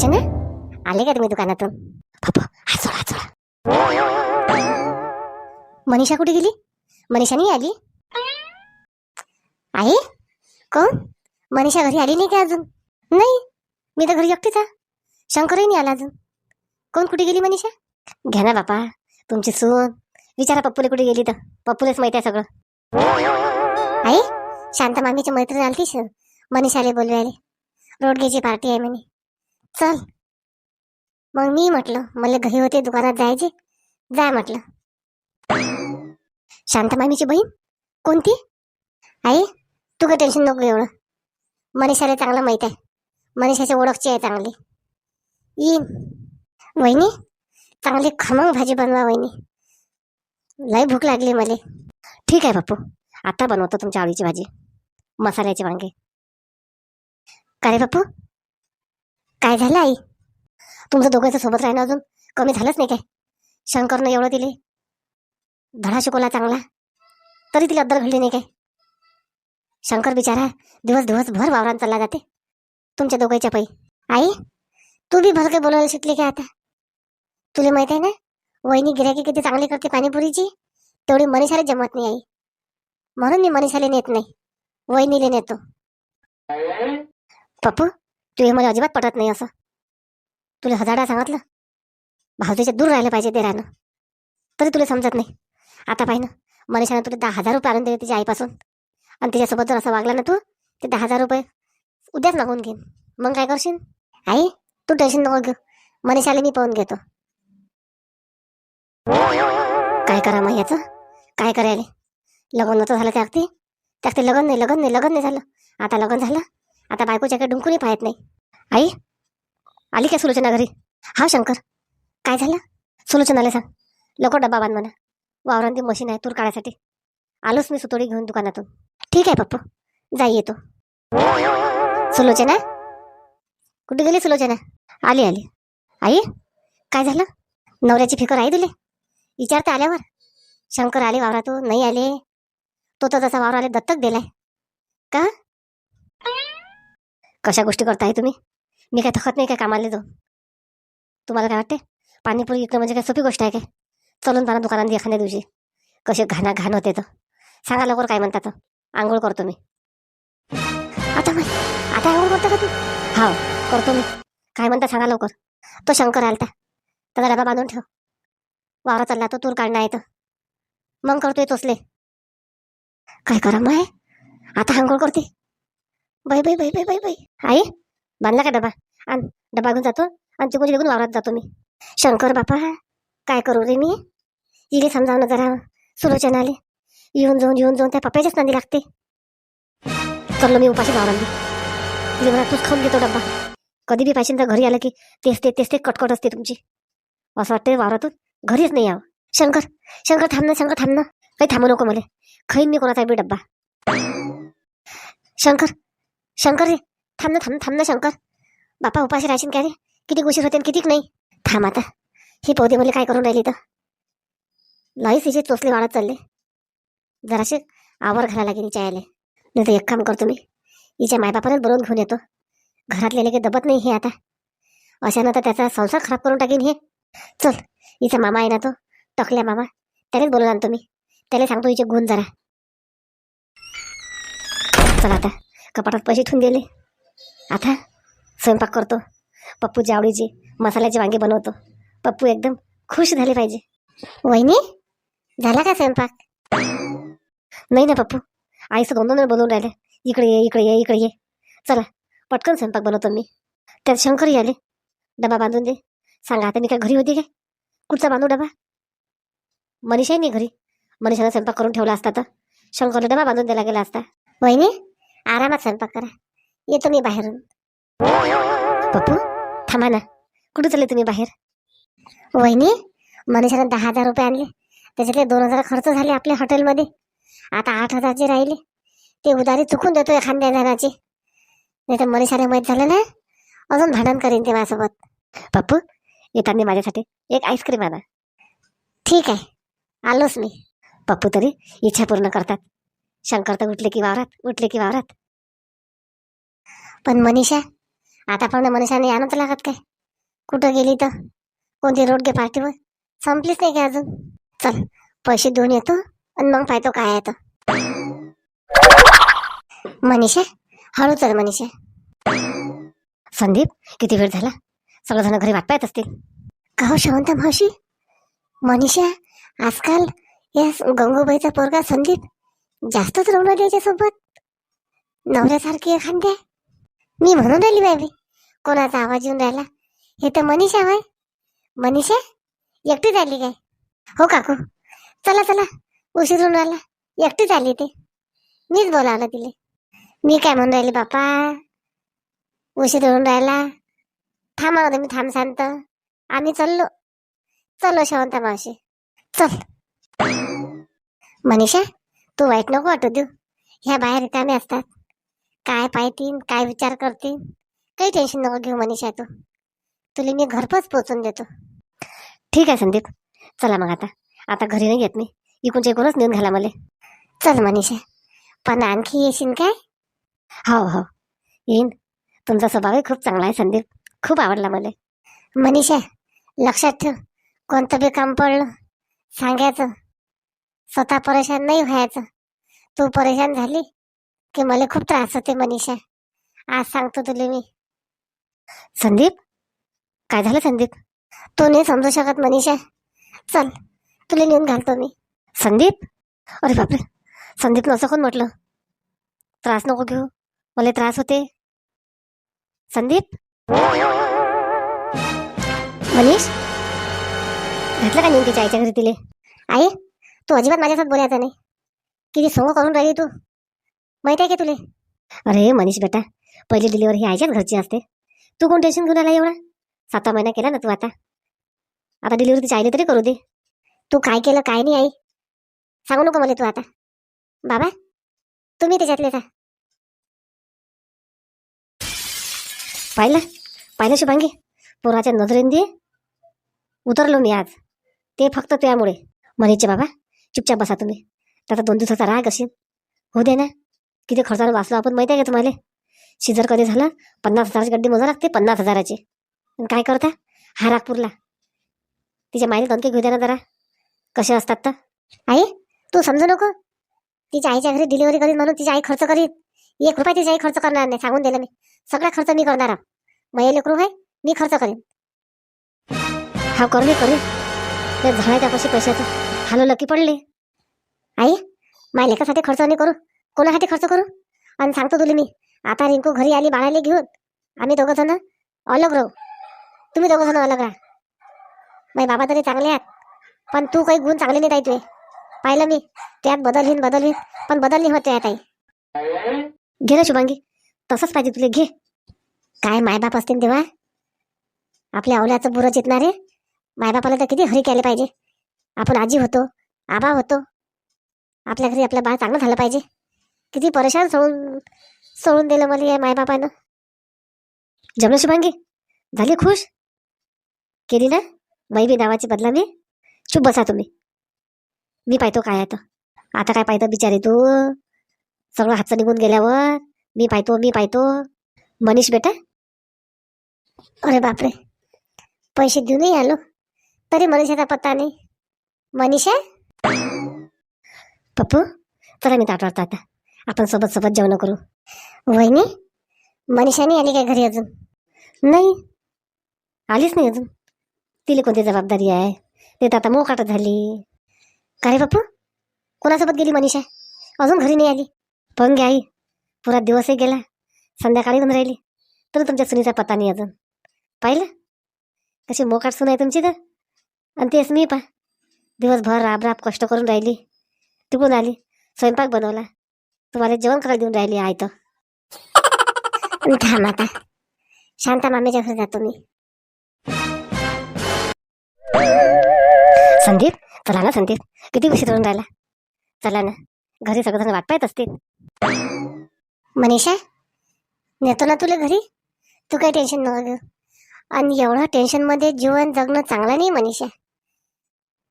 सुलोचना आले का तुम्ही दुकानातून? पप्पा सोडा सोडा मनीषा कुठे गेली? मनीषा नाही आली? आई? कोण? मनीषा घरी आली नाही का अजून? नाही. मी तर घरी एकटीच आहे. शंकरही नाही आला अजून. कोण कुठे गेली मनीषा? घ्या ना बापा. तुमची सून. विचारा पप्पूला कुठे गेली तर. पप्पूलाच माहिती आहे सगळं. आई शांता मामीची मैत्रीण आली मनीषाले बोलवायला. रोड रोडगेची पार्टी आहे म्हणे. चल. मग मी म्हटलं मला घरी होते दुकानात जायचे. जा म्हटलं. शांता मामीची बहीण? कोणती? आई तू काय टेन्शन नको एवढं मनीषाला चांगलं माहीत आहे. मनीषाची ओळखची आहे चांगली. येईन. वहिनी चांगली खमंग भाजी बनवा वहिनी. लय भूक लागली मला. ठीक आहे बापू आता बनवतो तुमच्या आवडीची भाजी. मसाल्याचे वांगे. काय बापू? काय झालं आई? तुमचं दोघांचं सोबत राहणं अजून कमी झालंच नाही काय? शंकरनं एवढं दिले. धडा शिकवला चांगला. तरी तिला अद्दल घडली नाही काय? शंकर बिचारा दिवस दिवसभर वावरात चालला जाते. तुमच्या दोघांच्या पै. आई तू बी भर बोलायला शिकली काय आता? तुला माहीत आहे ना वहिनी गिराकी किती चांगली करते पाणीपुरीची? तेवढी मनीषाला जमत नाही आई. म्हणून मी मनीषाला नेत नाही. वहिनीला नेतो. पप्पू तू हे मला अजिबात पटत नाही असं. तुला हजारदा सांगितलं. भावतीच्या दूर राहिलं पाहिजे ते राहणं. तरी तुला समजत नाही. आता पाहि ना मनीषानं तुला दहा हजार रुपये आणून दिले तिच्या आईपासून. आणि तिच्यासोबत जर असं वागला ना तू ते दहा हजार रुपये उद्याच मागून घेईन. मग काय करशील? आई तू टेन्शन नको घेऊ. मनीषाला मी पाहून घेतो. काय करा मग याचं? काय करायला? लग्न नव्हतं झालं त्या अगदी. त्या अगदी लग्न नाही लग्न नाही लग्न नाही झालं. आता लग्न झालं. आता बायकोच्याकडे डुंकूनही पाहत नाही. आई आली काय सुलोचना घरी? हा शंकर. काय झालं? सुलोचनाला सांग. लवकर डब्बा बांध म्हणा. वावरांती मशीन आहे तूर काढायसाठी. आलोच मी सुतोडी घेऊन दुकानातून. ठीक आहे पप्पू. जाई येतो सुलोचना? कुठे गेली सुलोचना? आली आली. आई काय झालं? नवऱ्याची फिकर आई दिली विचारते आल्यावर. शंकर आले वावरातून नाही आले. तो तर तसा वावराले दत्तक दिलाय. का? कशा गोष्टी करताय तुम्ही? मी काय थकत नाही काय कामाला जाऊन तुम्हाला काय वाटते पाणीपुरी इकडं म्हणजे काय सोपी गोष्ट आहे काय? चलून पाना दुकानात एखाद्या दिवशी. कसे घाणा घाण होते तर. सांगा लवकर काय म्हणतात आंघोळ करतो मी. आता मग आता आंघोळ करतो का तू? हा करतो मी. काय म्हणता सांगा लवकर. तो शंकर आलता. त्याला डबा बांधून ठेव. वावरा चालला तो तूर काढणं आहे तर. मग करतोय तोसले. काय करा मग आता आंघोळ करते. बाई बाई बाई बाई बाई बाई. आई बांधला का डबा? आण डबा घेऊन जातो. आणि तिकडून निघून वावरात जातो मी. शंकर बापा काय करू रे मी? इले समजावणं जरा. सुलोचनाले येऊन जाऊन येऊन जाऊन त्या पप्याच्याच नांदी लागते. चललो मी उपाशी वावरांनी तिथे म्हणा तूच खाऊन घेतो डब्बा. कधी बी पाहिजे तर घरी आलं की तेच ते तेच ते कटकट असते तुमची. असं वाटते वावरातून घरीच नाही यावं. शंकर शंकर थांब ना शंकर थांब ना. काही थांबू नको मला. खाईन मी कोणाचा बी डब्बा. शंकर शंकर रे थांब ना थांब थांब ना शंकर. बापा उपाशी राहशील काय रे? किती उशीर होते कितीक नाही. थांब आता. हे पौदे मला काय करून राहिली तर लईच हिचे चोचले वाढत चालले. जराशे आवर घालायला लागेल हिच्या आले नाही तर एक काम करतो मी. हिच्या मायबापालाच बोलवून घेऊन येतो. घरातले काही दबत नाही हे आता. अशानं तर त्याचा संसार खराब करून टाकीन हे. चल हिचा मामा आहे ना तो. टकल्या मामा. त्यानेच बोलून आणतो मी. त्याला सांगतो हिचे गुण जरा. चल आता. कपाटात पैसे ठेवून दिले. आता स्वयंपाक करतो. पप्पूच्या आवडीची मसाल्याची वांगे बनवतो. पप्पू एकदम खुश झाले पाहिजे. वहिनी झाला का स्वयंपाक? नाही ना पप्पू. आईचं दोन दोन वेळ बोलवून राहिले. इकडे ये इकडे ये इकडे ये. चला पटकन स्वयंपाक बनवतो मी. त्यात शंकरही आले. डबा बांधून दे. सांगा आता मी काय घरी होती काय? कुठचा बांधू डबा? मनीषाही नाही घरी. मनीषानं स्वयंपाक करून ठेवला असता तर. शंकरला डबा बांधून द्यायला गेला असता. वहिनी आरामात स्वयंपाक करा. येतो मी बाहेरून. पप्पू थांबा ना. कुठे चालले तुम्ही बाहेर? वहिनी मनीषानं दहा हजार रुपये आणले. त्याच्यातले दोन हजार खर्च झाले आपल्या हॉटेलमध्ये. आता आठ हजारचे राहिले. ते उधारी चुकून देतो एखाद्या जणाची. नाही तर मनीषाने माहीत झालं ना? अजून भांडण करीन ते माझ्यासोबत. पप्पू येताना माझ्यासाठी एक आईस्क्रीम आणा. ठीक आहे. आलोच मी. पप्पू तरी इच्छा पूर्ण करतात. शंकर तर उठले की वावरात उठले की वावरात. पण मनीषा आता पण मनीषाने आणत लागत काय? कुठं गेली तर? कोणती रोड गे पार्टीवर? संपलीच नाही काय अजून? चल पैसे देऊन येतो आणि मग पाहतो काय येतं मनीषा हळू चल मनीषा. संदीप किती वेळ झाला? सगळेजण घरी वाट पाहत असतील. का हो शांत मावशी? मनीषा आजकाल या गंगूबाईचा पोरगा संदीप जास्तच रमला त्याच्यासोबत नवऱ्यासारखी एखाद्या मी म्हणून राहिली बाबी कोणाचा आवाज येऊन राहिला? हे तर मनीषा बाय मनीषा? एकटीच आली काय? हो काकू. चला चला. उशीर होऊन राहिला. एकटीच आली ते. मीच बोलावलं तिले. मी काय म्हणून राहिली बापा? उशीर होऊन राहिला. थांबा तुम्ही मी थांब शांत. आम्ही चाललो. चलो शेवंता मावशी. चल. मनीषा? तू वाईट नको वाटू देऊ. ह्या बाहेर रिकामे असतात. काय पाहतीन काय विचार करतील काही टेन्शन नको घेऊ मनीषा तू. तुला मी घरपोच पोचून देतो. ठीक आहे संदीप. चला मग आता. आता घरी नाही येत मी. इकूनच्या इकूनच नेऊन घाला मला. चल मनीषा. पण आणखी येशील काय? हो हो. येईन. तुमचा स्वभावही खूप चांगला आहे संदीप. खूप आवडला मला. मनीषा लक्षात ठेव. कोणतं बी काम पडलं सांगायचं. स्वतः परेशान नाही व्हायचं. तू परेशान झाली की मला खूप त्रास होते मनीषा. आज सांगतो तुला मी. संदीप? काय झालं संदीप? तू नाही समजू शकत मनीषा. चल तुला नेऊन घालतो मी. संदीप? अरे बापरे संदीप असं कोण म्हटलं? त्रास नको घेऊ मला त्रास होते संदीप? मनीष? घातलं का नेऊन तिच्या आईच्या घरी तिले? आई? तू अजिबात माझ्यासोबत बोलायचं नाही. किती सोंग करून राहिली तू. माहिती आहे का तुले? अरे मनीष बेटा पहिली डिलिव्हरी ही आईच्याच घरची असते. तू कोण टेन्शन घेऊन आला एवढा? सातवा महिना केला ना तू आता. आता डिलिव्हरी तिच्या आईने तरी करू दे. तू काय केलं काय नाही आई? सांगू नको मला तू आता. बाबा तुम्ही त्याच्यातले का पाहिलं? पाहिलं शुभांगी? पोराच्या नजरेंदी उतरलो मी आज. ते फक्त त्यामुळे मनीषचे बाबा चुपचाप बसा तुम्ही. आता दोन दिवसाचा राग असेल. हो दे ना. किती खर्चाने वाचलो आपण माहिती आहे का तुम्हाला? शिजर कधी झालं? पन्नास हजाराची गड्डी मोजा लागते पन्नास हजाराची. काय करता? हा नागपूरला तिच्या माईने दणके घेऊ द्या ना जरा. कसे असतात तर? आई तू समजू नको. तिच्या आईच्या घरी डिलिव्हरी करीन म्हणून तिची आई खर्च करीत. एक रुपया तिची आई खर्च करणार नाही सांगून दिलं मी. सगळा खर्च मी करणार मग माझे लेकरू आहे मी खर्च करेन. हा करू मी करू त्या झाडाच्या कशी पैशाचं. हलवलं लकी पडले आई माय लेखासाठी खर्च नाही करू कोणासाठी खर्च करू आणि सांगतो तुला मी आता रिंकू घरी आली बाळाला घेऊन आम्ही दोघं जण अलग राहू तुम्ही दोघं जण अलग राहा माझे बाबा तरी चांगले आहेत पण तू काही गुण चांगले नाही ताई तुझे पाहिलं मी त्यात बदल होईन बदल होईन पण बदल नाही होते ताई घे ना शुभांगी तसंच पाहिजे तुला घे काय मायबाप असतील तेव्हा आपल्या अवल्याचं बुरं चितणारे मायबापाला तर किती हरी केले पाहिजे आपण आजी होतो आबा होतो. आपल्या घरी आपलं बाळ चांगलं झालं पाहिजे. किती परेशान सोडून सोडून दिलं मला या मायबापानं. जमलं शुभांगी? झाली खुश? केली ना? मैबी नावाची बदलामी चुप बसा तुम्ही. मी पाहतो काय आता. आता काय पाहतो बिचारे तू? सगळं हातचं निघून गेल्यावर मी पाहतो मी पाहतो. मनीष बेटा? अरे बापरे. पैसे देऊनही आलो. तरी मनीषाचा पत्ता नाही. मनीषा? पप्पू चला मी ताट. वाटतो आता आपण सोबत सोबत जेवण करू. वहिनी मनीषा नाही आली काय घरी अजून? नाही. आलीच नाही अजून. तिला कोणती जबाबदारी आहे? ते तर आता मोकाट झाली. का रे पप्पू? कोणासोबत गेली मनीषा? अजून घरी नाही आली. पण घ्या आई पुरा दिवसही गेला. संध्याकाळी पण राहिली. तर तुमच्या सुनीचा पत्ता नाही अजून. पाहिलं? कशी मोकाट सुन आहे तुमची तर. आणि तेच मी पा दिवसभर राब राब कष्ट करून राहिली. तिकडून आली. स्वयंपाक बनवला. तुम्हाला जेवण करायला देऊन राहिली आई तर. थांब आता. शांता मामीच्या घरी जातो मी. संदीप? चला ना संदीप. किती उशीर होऊन राहिला? चला ना. घरी सगळेजण वाट पाहत असतील. मनीषा? नेतो ना तुला घरी? तू काही टेन्शन नको घेऊ. आणि एवढं टेन्शनमध्ये जीवन जगणं चांगलं नाही मनीषा.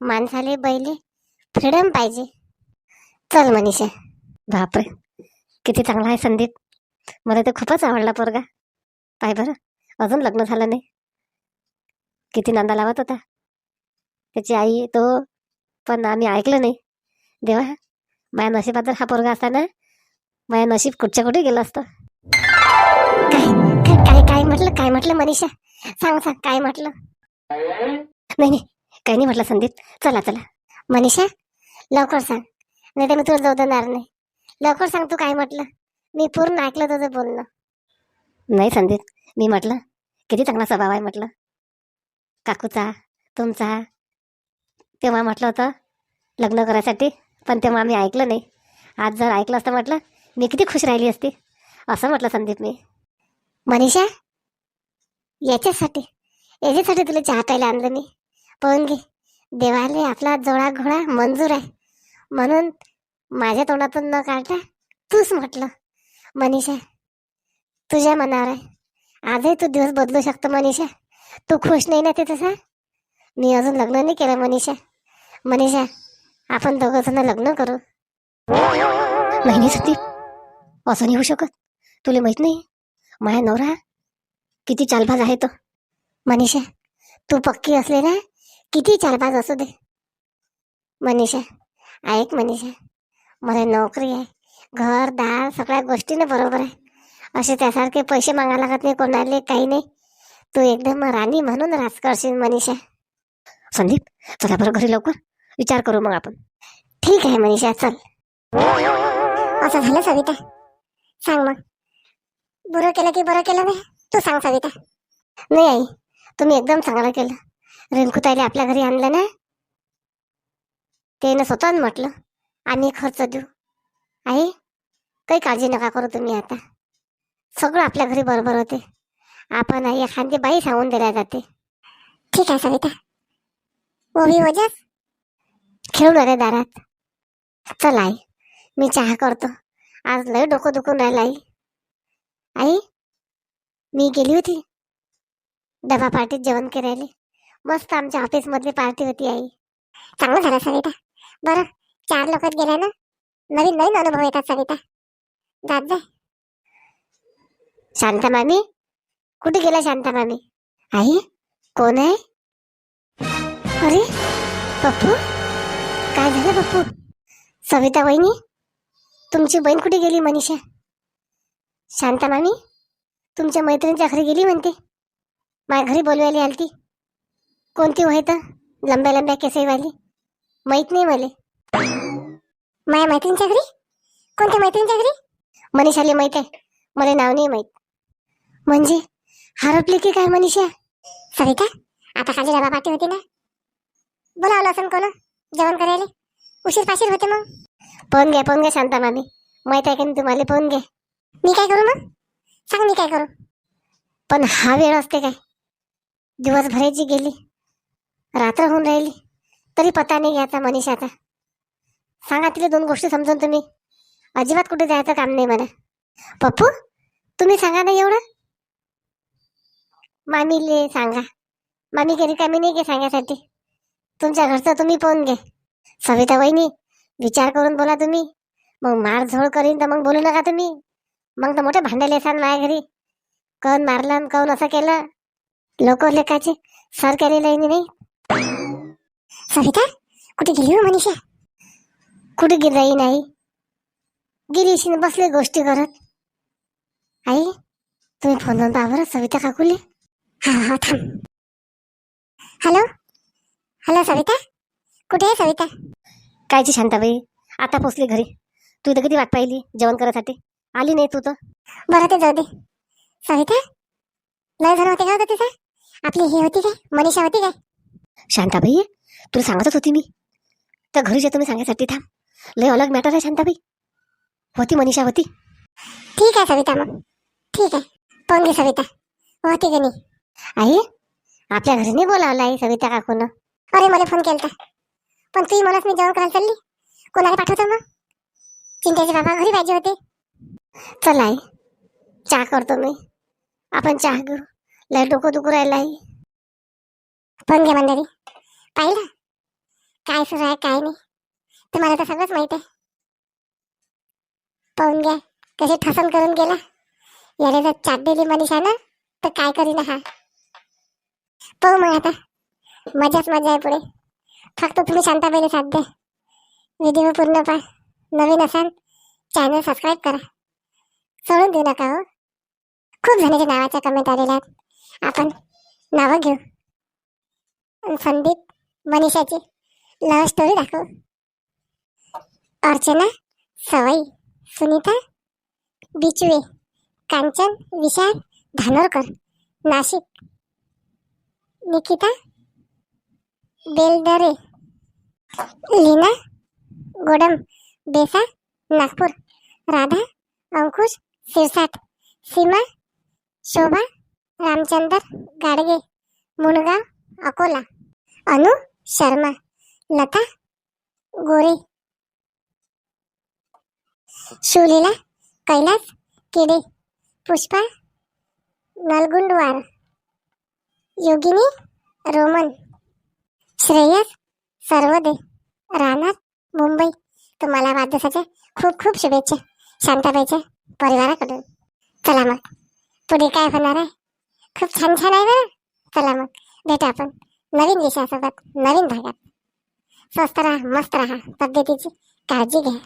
माणसाले बैले फ्रीडम पाहिजे. चल मनीषा. बापरे. किती चांगला आहे संदीप. मला तर खूपच आवडला पोरगा. पाय बरं अजून लग्न झालं नाही. किती नांदा लावत होता. त्याची आई तो पण आम्ही ऐकलं नाही. देवा माझ्या नशिबात जर हा पोरगा असताना माझ्या नशीब कुठच्या कुठे गेलं असतं. काय काय काय काय म्हटलं काय म्हटलं मनीषा? सांग सांग काय म्हटलं? नाही नाही. काही नाही म्हटलं संदीप. चला चला. मनीषा लवकर सांग. नाही तर मी तुला जाऊ देणार नाही. लवकर सांग तू काय म्हटलं. मी पूर्ण ऐकलं तुझं बोलणं. नाही संदीप मी म्हटलं किती चांगला स्वभाव आहे म्हटलं. काकूचा तुमचा. तेव्हा म्हटलं होतं लग्न करायसाठी पण तेव्हा मी ऐकलं नाही. आज जर ऐकलं असतं म्हटलं मी किती खुश राहिली असती. असं म्हटलं संदीप मी. मनीषा याच्यासाठी याच्यासाठी तुला चहा प्यायला आणलं मी. पाहून घे देवाले आपला जोडा घोडा मंजूर आहे. म्हणून माझ्या तोंडातून न काढता तूच म्हटलं मनीषा तुझ्या मनावर आहे. आजही तू दिवस बदलू शकतो मनीषा. तू खुश नाही ना ते तसा? मी अजून लग्न नाही केलं मनीषा. मनीषा आपण दोघं जण लग्न करू. नाही नाही संदीप असं नाही होऊ शकत. तुला माहीत नाही? माझ्या नवरा किती चालबाज आहे तो. मनीषा तू पक्की असले ना? किती चार पाच असू दे. मनीषा ऐक मनीषा मला नोकरी आहे. घर दार सगळ्या गोष्टीने बरोबर आहे. असे त्यासारखे पैसे मागायला लागत नाही कोणाले काही नाही. तू एकदम राणी म्हणून राज करशील मनीषा. संदीप चला बरं घरी लवकर. विचार करू मग आपण. ठीक आहे मनीषा चल. असं झालं सविता. सांग मग. बरं केलं की बरं केलं नाही? तू सांग सविता. नाही आई तुम्ही एकदम चांगलं केलं. रिंकूताईला आपल्या घरी आणलं ना? त्यानं स्वतःहून म्हटलं आम्ही खर्च देऊ. आई काही काळजी नका करू तुम्ही आता. सगळं आपल्या घरी बरोबर होते. आपण आई एखादी बाई सांगून दिल्या जाते. ठीक आहे सविता. ओवी वजस खेळून आले दारात. चल आई मी चहा करतो. आज लय डोकं दुखून राहिलं आई. आई मी गेली होती. डबा पार्टीत जेवण करायला. मस्त आमच्या ऑफिस मधली पार्टी होती आई. चांगलं झालं सविता. बरं चार लोकात गेल्या ना? नवीन नवीन अनुभव येतात सविता. जात जा. शांता मामी? कुठे गेला शांता मामी? आई कोण आहे? अरे पप्पू? काय झालं पप्पू? सविता वहिनी? तुमची बहीण कुठे गेली मनीषा? शांता मामी? तुमच्या मैत्रिणीच्या घरी गेली म्हणते. माझ्या घरी बोलवायला आलती. कोणती होय तर? लंब्या लंब्या केसरीवाली माहीत नाही मला. माझ्या मैत्रिणीच्या घरी? कोणत्या मैत्रिणीच्या घरी? मनीषाले माहीत आहे. मला नाव नाही माहीत. म्हणजे? हरपली की काय मनीषा? सविता आता खाली डबा पाठी होती ना? बोलावलं असं कोण? जेवण करायला? उशीर पाशीर होते मग? पाहून घ्या पाहून घ्या शांता मामी. माहीत आहे का नाही तुम्हाला? पाहून घ्या मी काय करू मग? सांग मी काय करू. पण हा वेळ असते काय? दिवसभराची गेली. रात्र होऊन राहिली. तरी पता नाही घ्यायचा मनीषाचा सांगा तिला दोन गोष्टी समजून तुम्ही. अजिबात कुठे जायचं काम नाही मला. पप्पू तुम्ही सांगा ना एवढं. मामीले सांगा. मामी घरी कमी नाही घे सांगायसाठी. तुमच्या घरचं तुम्ही पाहून घे. सविता वहिनी विचार करून बोला तुम्ही. मग मारझोड करीन तर मग बोलू नका तुम्ही. मग तर मोठे भांडायला येसान माझ्या घरी. कौन मारलं आणि कौन असं केलं. लोक लेखाचे सर केलेलं नाही. सविता कुठे गेली हो मनीषा? कुठे गेलाही नाही? गेली बसले गोष्टी करत. आई तुम्ही फोनवर पाहा सविता काकुले. हा हा थांब. हॅलो हॅलो सविता कुठे आहे सविता कायची शांताबाई आता पोचली घरी. तू इथं किती वाट पाहिली जेवण करायसाठी? आली नाही तू तर. बरं ते जाऊ दे. सविता लय झालं होते का होतं तिथं? आपली ही होती काय? मनीषा होती काय? शांताबाई तुला सांगतच होती मी. तर घरी जे तुम्ही सांगायसाठी थांब. लय अलग मॅटर आहे शांताबाई. होती मनीषा होती. ठीक आहे सविता मग. ठीक आहे. पाहून घे सविता. होती का नाही? आई आपल्या घरी नाही बोलावलं आई सविता काकून. अरे मला फोन केलता. पण तू म्हणत मी जेवण करायला चालली. कोणाला पाठवतो मग? चिंट्याचे बाबा घरी पाहिजे होते. चल आई चहा करतो मी. आपण चहा घेऊ. लय डोकं दुखू राहिलं आई. पण घे मंडळी. पाहिलं? काय सुरू आहे काय नाही. तुम्हाला तर सगळंच माहीत आहे. पाहून घ्या कसे ठसन करून गेला. याला जर चाट दिली मनीषा ना तर काय करीन हा? पाहू मग आता. मजाच मजा आहे पुढे. फक्त तुम्ही शांताबाईला साथ द्या. व्हिडिओ पूर्ण पहा. नवीन असाल चॅनल सबस्क्राईब करा. सोडून देऊ नका हो. खूप जणांच्या नावाच्या कमेंट आलेल्या आहेत. आपण नावं घेऊ. आणि संदीप मनीषाची लव्ह स्टोरी दाखव. अर्चना सवाई सुनीता बिचवे कांचन विशाल धानोरकर नाशिक निकिता बेलदरे लीना गोडम बेसा नागपूर राधा अंकुश सिरसाट सीमा शोभा रामचंदर गाडगे मुणगाव अकोला अनु शर्मा लता गोरे. शिवलीला कैलास किडे पुष्पा नलगुंडवार. योगिनी रोमन. श्रेयस सर्वदे. राहणार मुंबई. तुम्हाला वाढदिवसाच्या खूप खूप शुभेच्छा. शांताबाईच्या परिवाराकडून. चला मग. पुढे काय होणार आहे? खूप छान छान आहे बरं. चला मग. भेटा आपण. नवीन विषयासोबत नवीन भागात स्वस्त राहा मस्त राहा तब्येतीची काळजी घ्या.